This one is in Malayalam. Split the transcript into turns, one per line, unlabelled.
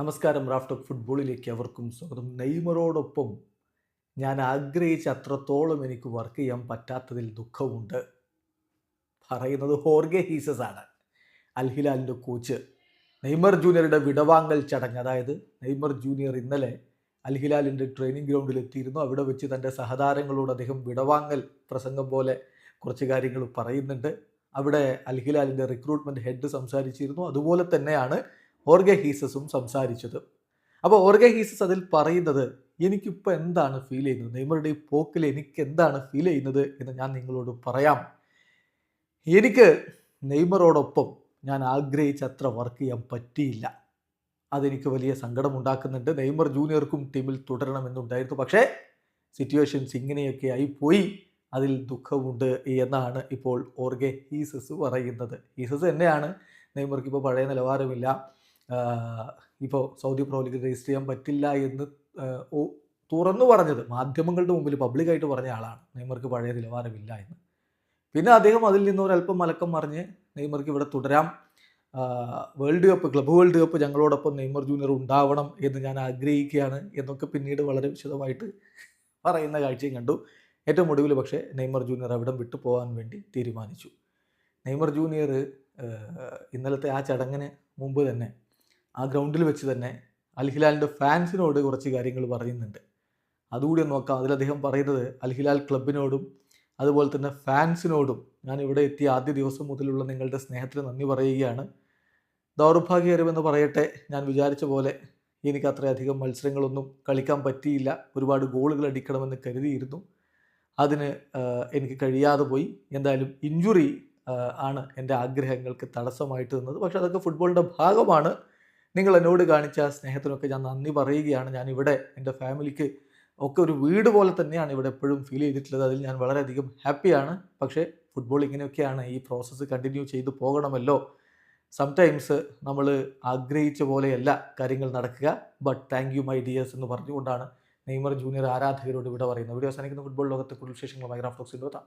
നമസ്കാരം റാഫ്റ്റോക്ക് ഫുട്ബോളിലേക്ക് അവർക്കും സ്വാഗതം. നെയ്മറോടൊപ്പം ഞാൻ ആഗ്രഹിച്ച അത്രത്തോളം എനിക്ക് വർക്ക് ചെയ്യാൻ പറ്റാത്തതിൽ ദുഃഖമുണ്ട്. പറയുന്നത് ഹോർഗെ ഹീസസ് ആണ് അൽഹിലാലിന്റെ കോച്ച്. നെയ്മർ ജൂനിയറുടെ വിടവാങ്ങൽ ചടങ്ങ് അതായത് നെയ്മർ ജൂനിയർ ഇന്നലെ അൽഹിലാലിന്റെ ട്രെയിനിങ് ഗ്രൗണ്ടിൽ എത്തിയിരുന്നു. അവിടെ വെച്ച് തന്റെ സഹതാരങ്ങളോട് അദ്ദേഹം വിടവാങ്ങൽ പ്രസംഗം പോലെ കുറച്ച് കാര്യങ്ങൾ പറയുന്നുണ്ട്. അവിടെ അൽഹിലാലിന്റെ റിക്രൂട്ട്മെന്റ് ഹെഡ് സംസാരിച്ചിരുന്നു. അതുപോലെ തന്നെയാണ് ഓർഗെ ഹീസസും സംസാരിച്ചത്. അപ്പോൾ ഓർഗഹീസസ് അതിൽ പറയുന്നത് എനിക്കിപ്പോൾ എന്താണ് ഫീൽ ചെയ്യുന്നത്? നെയ്മറുടെ ഈ പോക്കിൽ എനിക്ക് എന്താണ് ഫീൽ ചെയ്യുന്നത്? എന്ന് ഞാൻ നിങ്ങളോട് പറയാം. എനിക്ക് നെയ്മറോടൊപ്പം ഞാൻ ആഗ്രഹിച്ച അത്ര വർക്ക് ചെയ്യാൻ പറ്റിയില്ല. അതെനിക്ക് വലിയ സങ്കടം ഉണ്ടാക്കുന്നുണ്ട് നെയ്മർ ജൂനിയർക്കും ടീമിൽ തുടരണമെന്നുണ്ടായിരുന്നു. പക്ഷേ സിറ്റുവേഷൻസ് ഇങ്ങനെയൊക്കെ ആയിപ്പോയി. അതിൽ ദുഃഖമുണ്ട് എന്നാണ് ഇപ്പോൾ ഓർഗെ ഹീസസ് പറയുന്നത്. ഹീസസ് തന്നെയാണ് നെയ്മർക്ക് ഇപ്പോൾ പഴയ നിലവാരമില്ല. ഇപ്പോൾ സൗദി പ്രോ രജിസ്റ്റർ ചെയ്യാൻ പറ്റില്ല എന്ന് തുറന്നു പറഞ്ഞത്. മാധ്യമങ്ങളുടെ മുമ്പിൽ പബ്ലിക്കായിട്ട് പറഞ്ഞ ആളാണ്. നെയ്മർക്ക് പഴയ നിലവാരമില്ല എന്ന്. പിന്നെ അദ്ദേഹം അതിൽ നിന്ന് ഒരല്പം മലക്കം മറിഞ്ഞ് നെയ്മർക്ക് ഇവിടെ തുടരാം. World cup club world cup ഞങ്ങളോടൊപ്പം നെയ്മർ ജൂനിയർ ഉണ്ടാവണം എന്ന് ഞാൻ ആഗ്രഹിക്കുകയാണ് എന്നൊക്കെ പിന്നീട് വളരെ വിശദമായിട്ട് പറയുന്ന കാഴ്ചയും കണ്ടു. ഏറ്റവും ഒടുവിൽ പക്ഷേ നെയ്മർ ജൂനിയർ അവിടം വിട്ടു പോകാൻ വേണ്ടി തീരുമാനിച്ചു. നെയ്മർ ജൂനിയർ ഇന്നലത്തെ ആ ചടങ്ങിന് മുമ്പ് തന്നെ ആ ഗ്രൗണ്ടിൽ വെച്ച് തന്നെ അൽഹിലാലിന്റെ ഫാൻസിനോട് കുറച്ച് കാര്യങ്ങൾ പറയുന്നുണ്ട്. അതുകൂടി നോക്കാം. അതിൽ അദ്ദേഹം പറയുന്നത് അൽഹിലാൽ ക്ലബിനോടും അതുപോലെ തന്നെ ഫാൻസിനോടും ഞാൻ ഇവിടെ എത്തിയ ആദ്യ ദിവസം മുതലുള്ള നിങ്ങളുടെ സ്നേഹത്തിന് നന്ദി പറയുകയാണ്. ദൗർഭാഗ്യകരമെന്ന് പറയട്ടെ. ഞാൻ വിചാരിച്ച പോലെ എനിക്ക് അത്രയധികം മത്സരങ്ങളൊന്നും കളിക്കാൻ പറ്റിയില്ല. ഒരുപാട് ഗോളുകൾ അടിക്കണമെന്ന് കരുതിയിരുന്നു. അതിന് എനിക്ക് കഴിയാതെ പോയി. എന്തായാലും ഇഞ്ചുറി ആണ് എന്റെ ആഗ്രഹങ്ങൾക്ക് തടസ്സമായിട്ട് നിന്നത്. പക്ഷേ അതൊക്കെ ഫുട്ബോളിന്റെ ഭാഗമാണ്. നിങ്ങൾ എന്നോട് കാണിച്ച സ്നേഹത്തിനൊക്കെ ഞാൻ നന്ദി പറയുകയാണ്. ഞാൻ ഇവിടെ എന്റെ ഫാമിലിക്ക് ഒക്കെ ഒരു വീട് പോലെ തന്നെയാണ് ഇവിടെ എപ്പോഴും ഫീൽ ചെയ്തിട്ടുള്ളത്. അതിൽ ഞാൻ വളരെയധികം ഹാപ്പിയാണ് പക്ഷേ ഫുട്ബോൾ ഇങ്ങനെയൊക്കെയാണ് ഈ പ്രോസസ്സ് കണ്ടിന്യൂ ചെയ്തു പോകണമല്ലോ. സംടൈംസ് നമ്മൾ ആഗ്രഹിച്ച പോലെയല്ല കാര്യങ്ങൾ നടക്കുക. But thank you my dears എന്ന് പറഞ്ഞുകൊണ്ടാണ് നെയ്മർ ജൂനിയർ ആരാധകരോട് ഇവിടെ പറയുന്നത്. വീഡിയോ അവസാനിക്കുന്ന. ഫുട്ബോൾ ലോകത്തെ കൂടുതൽ വിശേഷങ്ങൾ. ഗ്രാഫ്റ്റോക്സിന്റെ എത്താം